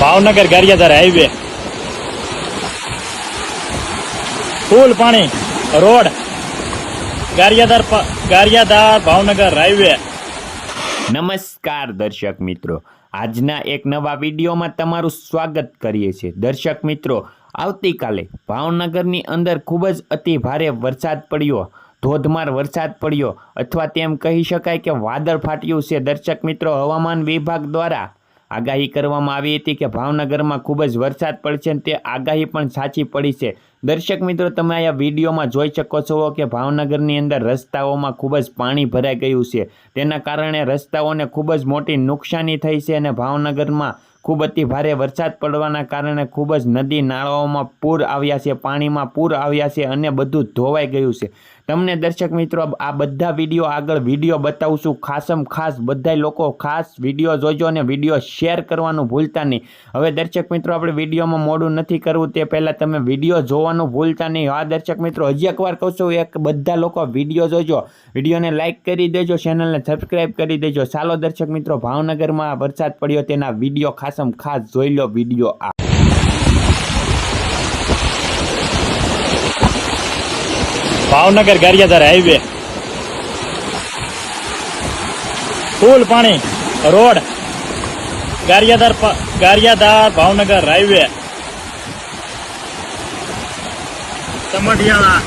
Bhavnagar Gariadhar highway. ફૂલ પાણી, road. Gariadhar Gariadhar Bhavnagar highway. નમસ્કાર દર્શક મિત્રો. આજના એક નવા વિડીયોમાં તમારું સ્વાગત કરીએ છીએ. દર્શક મિત્રો, આવતીકાલે ભાવનગરની અંદર ખૂબ જ અતિ ભારે વરસાદ પડ્યો. ધોધમાર વરસાદ પડ્યો. અથવા તેમ કહી શકાય કે વાદળ ફાટ્યું છે. દર્શક મિત્રો, હવામાન વિભાગ દ્વારા આગાહી કરવામાં આવી હતી કે ભાવનગરમાં ખૂબ જ વરસાદ પડશે અને તે આગાહી પણ સાચી પડી છે. દર્શક મિત્રો, તમે અહીંયા વિડીયોમાં જોઈ શકો છો કે ભાવનગરની અંદર રસ્તાઓમાં ખૂબ જ પાણી ભરાઈ ગયું છે. તેના કારણે રસ્તાઓને ખૂબ જ મોટી નુકસાની થઈ છે અને ભાવનગરમાં ખૂબ અતિ ભારે વરસાદ પડવાના કારણે ખૂબ જ નદી નાળાઓમાં પૂર આવ્યા છે, પાણીમાં પૂર આવ્યા છે અને બધું ધોવાઈ ગયું છે. તમને દર્શક મિત્રો આ બધા વીડિયો આગળ વીડિયો બતાવું છું ખાસમ ખાસ બધા લોકો ખાસ વીડિયો જોજો અને વીડિયો શેર કરવાનું ભૂલતા નહીં. હવે દર્શક મિત્રો, આપણે વિડીયોમાં મોડું નથી કરવું તે પહેલાં તમે વીડિયો જોવાનું ભૂલતા નહીં. આ દર્શક મિત્રો, હજી એકવાર કહું છું, એક બધા લોકો વીડિયો જોજો. વિડીયોને લાઇક કરી દેજો, ચેનલને સબસ્ક્રાઇબ કરી દેજો. ચાલો દર્શક મિત્રો, ભાવનગરમાં વરસાદ પડ્યો, તેના વીડિયો ખાસમ ખાસ જોઈ લો વીડિયો આ. ભાવનગર ગારિયાધાર હાઈવે. ફૂલ પાણી રોડ. ગારિયાધાર ગારિયાધાર ભાવનગર હાઈવે. સમઢિયાળા.